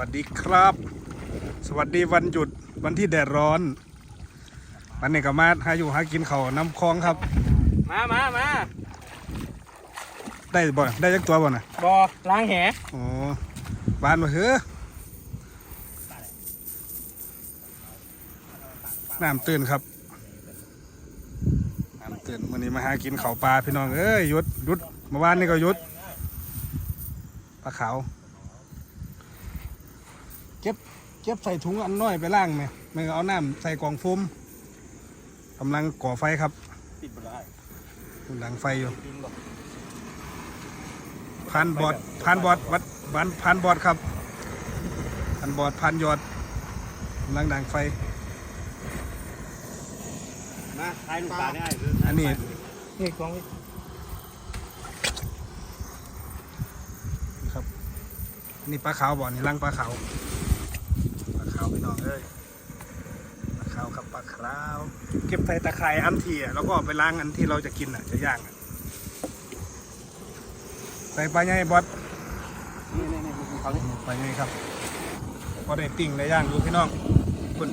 สวัสดีครับ สวัสดีวันหยุดวันที่แดดร้อนวันนี้ก็มาหาอยู่หากินเขาวน้ำคลองครับ มามามาได้บ่ได้จักตัวบ่น่ะบอล้างแหโอ้บ้านมาเถอะน้ำตื่นครับน้ำตื่นวันนี้มาหากินเขาวปลาพี่น้องเอ้ยหยุดหยุดเมื่อวานนี่ก็หยุดปลาขาวเก็บเก็บใส่ถุงอันน้อยไปล่างไหมไม่งั้นเอาน้ำใส่กล่องโฟมกำลังก่อไฟครับปิดบ่ได้หลังไฟอยู่พันบอดพันบอดวัดวันพันบอดครับพันบอดพันยอดกำลังดังไฟมาทายลูกปลาได้อันนี้นี่กองครับอันนี้ปลาขาวบ่อนี่ลังปลาขาว ปลาขาวพี่น้องเอ้ยปลาขาวครับปลาขาวเก็บใส่ตะไคร้อันทีอะแล้วก็เอาไปล้างอันที่เราจะกินอะจะย่างอะใส่ปลาใหญ่บอดนี่นี่นี่เขาเนี่ยไปไงครับพอได้ติ่งได้ย่างดูพี่น้องคุณ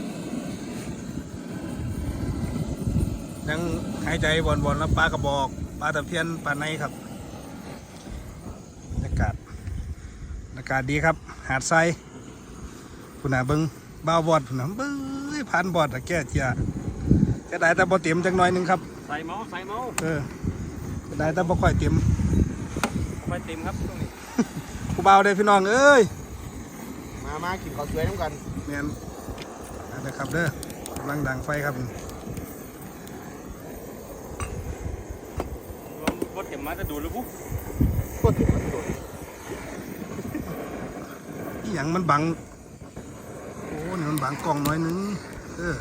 ยังหายใจวนๆแล้วปลากระบอกปลาตะเพียนปลาในครับบรรยากาศบรรยากาศดีครับ หาดทรายคุณน่ะเบิง บ้าวบอดคุณน่ะเบิ้งผ่านบอดอะแก้เจียจะได้แต่บ่เต็มจังหน่อยหนึงครับ ใส่เมาส์ใส่เมาส์เออจะได้แต่บ่ค่อยเต็มเอาไปเต็มครับตรงนี้ผู้บ่าวได้อพี่น้องเอ้ยมามากินข้าวสวยน้ำกันแมนนะครับเด้อกำลังดังไฟครับรถเข็มมาจะดูดหรือปุ๊บโคตรถึงมันโดดอหย่างมันบังโอ้นี่มันบังกล้องน้อยนึงเออ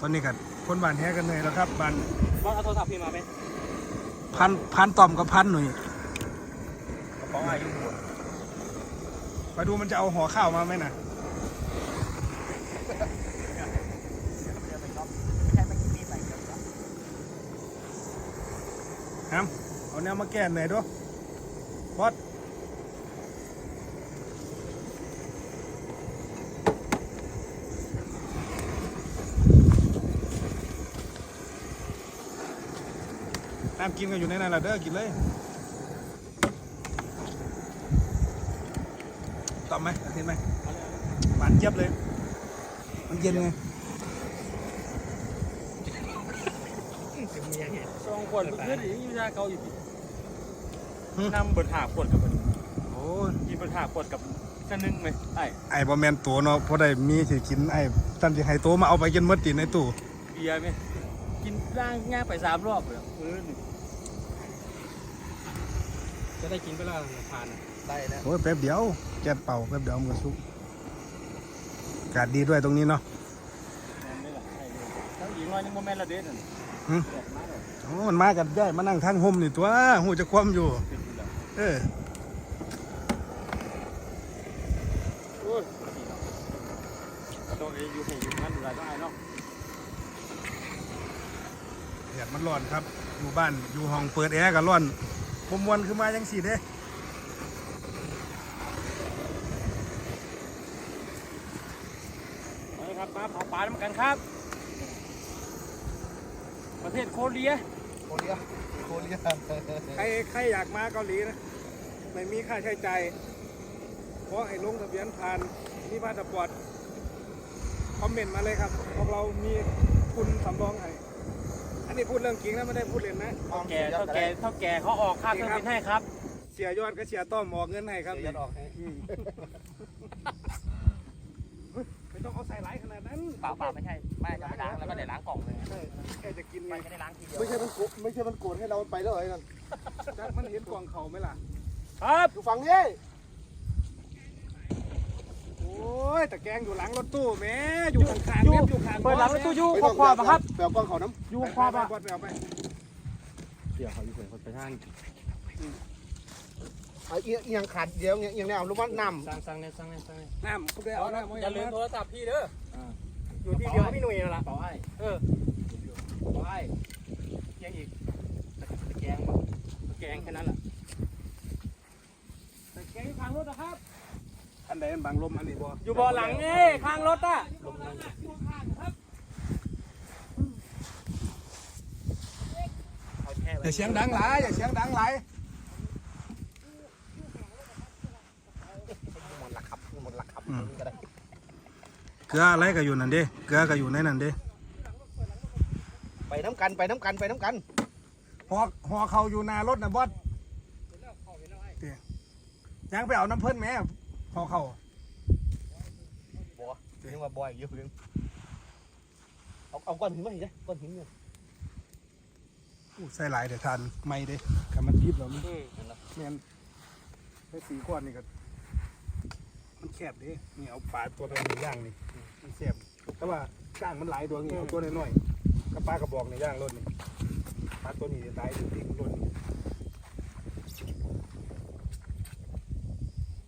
ตอนนี้กันคนบ้านแฮกันเลยแล้วครับบ้านบอสเอาโทรศัพท์พี่มาไหมพันพันต่อมกับพันหน่อยกระเป๋าอายุหัวไปดูมันจะเอาห่อข้าวมาไหมน่ะครับ เอาแนวมาแก้หน่อยด้วยบอสน้ำกินกันอยู่ในนั้นแหละเด้อกินเลยตอบไหมอาทิตย์ไหมหวานเจี๊ยบเลย มันเย็นไงสองคนเพื่อนยังอยู่ยาเกาอยู่ดิ นำเบิดหาขวดกับมันโอ้ยกินเบิดหาขวดกับชั้นนึงไหมไอ้ไอ้บอแมนตัวเนาะเพราะได้มีสิกินไอ้ตันที่ให้ตัวมาเอาไปกินเมื่อตีในตู้เบียร์ไหมกินร่างง่ายไปสามรอบเลยมื้อหนึ่งจะได้กินไปแล้วทานได้แล้วโอ้ยแป๊บเดียวแก๊สเป่าแป๊บเดียวมันก็สุกอากาศดีด้วยตรงนี้เนาะไม่หลับใช่เลยทั้งหญิงน้อยยังโมเมนต์ละเด็ดนั่นหึแดดมาเลยโอ้มันมากันได้มานั่งทางห่มนี่ตัวหูจะคว่ำอยู่ เป็นอยู่แล้วเออโอ้ยต้องอยู่ให้อยู่นั่นดูแลต้องไอ้เนาะแดดมันร้อนครับ อยู่บ้านอยู่ห้องเปิดแอร์ก็ร้อนบมวนคือมาจังสีเด้เอาละครับมาเผาปลาน้ำกันครับ ประเทศโคเรียโค เรียโคเรียใครใครอยากมาเกาหลีนะไม่มีค่าใช้จ่ายเพราะให้ลงทะเบียนผ่านมีพาสปอร์ตคอมเมนต์มาเลยครับพวกเรามีคุณสำรองให้อันนี้พูดเรื่องจริงนะไม่ได้พูดเล่นนะแก่เท่าแก่เท่าแก่เขาออกค่าเครื่องบินให้ครับ เสียยอดก็เสียต้อมออกเงินให้ครับเดี๋ยวยัดออกให้ ไม่ต้องเอาใส่หลายข นาดนั้นเปล่าเปล่าไม่ใช่ ไม่จะไปล้างแล้วก็เดี๋ยวล้างกล่องเลยใช่แค่จะกินไง มันจะได้ล้างทีเดียวไม่ใช่มันโกรธไม่ใช่มันโกรธให้เราไปแล้วเหรอไอ้นั่นจักมันเห็นกล่องเขาไหมล่ะ ครับอยู่ฝั่งนี้ โอ้ยตะแกรงอยู่หลังรถตู้แหม่อยู่ข้างๆเนี่ยอยู่ข้างเปิดหลังประตูอยู่ไม่ขต้อองบขอบครับแปลกล้องเขาน้อยู่อยู่ขอบไปอะบอดไปเอาไปเดี๋ยวเขาอยู่เฉยเขาไปทางำไอ้เอียงเอียงขาดเดียวเอียงเอียงเนี่ยเอาลูกว่าน้สั่งสั่งเนี่ยสั่งเนี่ยสั่งเนี่ยน้ำพวกได้เอาน้ำอย่าลืมโทรศัพท์พี่เด้อำอยู่ที่เดียวกับพี่หนุ่ยนั่นแหละเป๋าไอ้เออเป๋าไอ้ยังอีกกงแค่นั้นแหละตะแกงอยู่ข้างรถนะครับอันใดอันบางลมอันนี้บ่อยู่เบ่อหลังนี่ข้างรถอะอย่าเสียงดังหลายอย่าเสียงดังหลาย หมดละครับ หมดละครับก็ได้เกลืออะไรก็อยู่นั่นเด้เกลือก็อยู่ในนั่นเด้ไปน้ำกันไปน้ำกันไปน้ำกันหอหอเขาอยู่หน้ารถนะบอสเตี้ยยังไปเอาน้ำเพิ่นแม่หอเขาบัวถึงว่าบอยเยอะเพิ่งเอาเอาก้อนหินมาหินเลยก้อนหินเนี่ยอู้ใส่หลายเดี๋ยวทานไม่เด้ถ้ามันพิษเรามันอืมแม่นใส่สีก้อนนี่ก็ มันแคบเด้นี่เอาปลาตัวเป็นย่างนี่มันแคบแต่ว่าจ้างมันหลายตัวนี่เอาตัวน้อยๆกับปลากระบอกในย่างรถนี่ปลาตัวนี้จะตายอยู่ที่รถนี่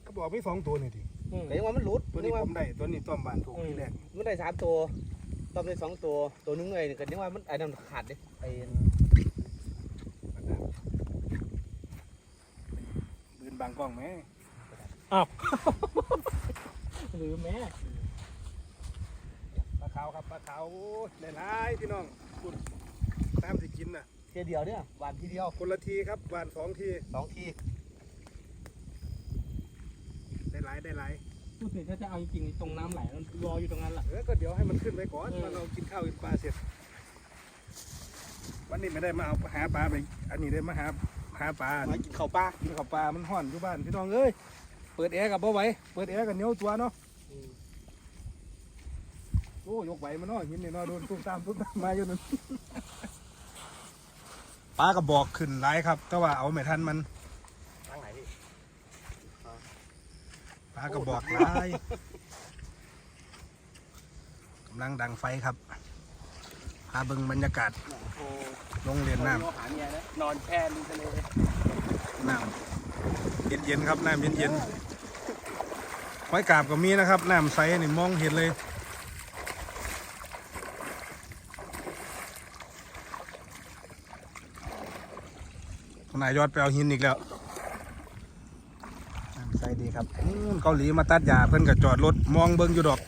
กระบอกมีสองตัวนี่ดิอืมเดี๋ยวว่ามันหลุดตัวนึนี้กว่าผมได้ตัวนี้ต้อมบานถูกที่แรกมันได้สามตัวต้อมได้สองตัวตัวนึงเลยก็นึกว่ามันไอ้นั่นขาดเลยไอ้บืนบางกล้องไหม อ้าว หรือแม่ปลาขาวครับปลาขาวโอ้ยหลายๆพี่น้องคุณตามที่กินน่ะเทียเดียวเนี่ยหวานทีเดียวคนละทีครับหวานสองทีสองทีได้หลายได้หลายพูดถึงถ้าจะเอาจริงๆตรงน้ำไหลมันรออยู่ตรงนั้นแหละเออก็เดี๋ยวให้มันขึ้นไปก่อนอืมมาเรากินข้าวกินปลาเสร็จ วันนี้ไม่ได้มาเอาหาปลาไป อันนี้ได้มาหาหาปลามากินข้าวปลากินข้าวปลามันห่อนอยู่บ้านพี่น้องเอ้ย เปิดแอร์กับบ่ไหวเปิดแอร์กับเหนียวตัวเนาะโอ้ยกไหวมันเนาะหินนี่เนาะโดนตุ้มตามตุ้มตามมาอยู่นั่นปลากระบอกขึ้นหลายครับ แต่ว่าเอาไม่ทันมันทางไหนพี่ปลากระบอกหลายกำลังดังไฟครับพาเบิ่งบรรยากาศโอ้ลงเรียนน้หาเมียนะนอนแช่ริมทะเลำน้ำ เย็นๆครับน้ำเย็นๆไว้กาบก็มีนะครับน้ำใสนี่มองเห็นเลยนายยอดไปเอาหินอีกแล้วน้ำใสดีครับอือเกาหลีมาตัดหญ้าเพิ่อนก็จอดรถมองเบิ่งอยู่ดอก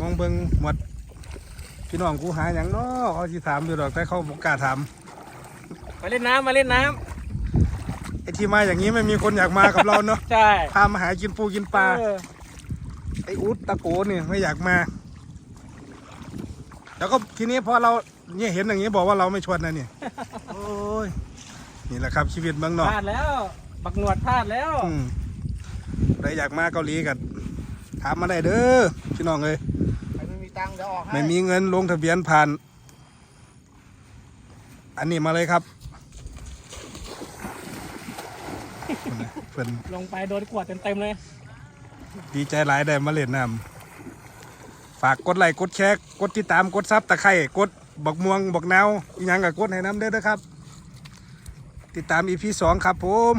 มองเบิ่งหมดพี่น้องกูหาอย่างเนาะเขาสิถามอยู่ดอกแต่เขาบ่กล้าถามมาเล่นน้ำมาเล่นน้ำ ไอ้ที่มาอย่างนี้ไม่มีคนอยากมากับเราเนาะำใช่พามาหากินปูกินปลา เออไอ้อุดตะโกเนี่ยไม่อยากมา แล้วก็ทีนี้พอเราเนี่ยเห็นอย่างนี้บอกว่าเราไม่ชวนนะเนี่ย โอ้ย นี่แหละครับชีวิตเมืองนพอกลาดแล้ว บักหนวดพลาดแล้ว อืมใครอยากมาเกาหลีกันถามมาได้เด้อพี่น้องเอ้ยใครไม่มีตังค์เดี๋ยวออกให้ไม่มีเงินลงทะเบียนผ่าน อันนี้มาเลยครับ เพิ่นลงไปโดนขวดเต็มๆเลย ดีใจหลายได้มาเล่นน้ำฝากกดไลค์กดแชร์กดติดตามกดซับตะไคร่กดบักม่วงบักนาวอีหยังกับกดให้น้ำเด้อเด้อครับ ติดตามอีพีสองครับผม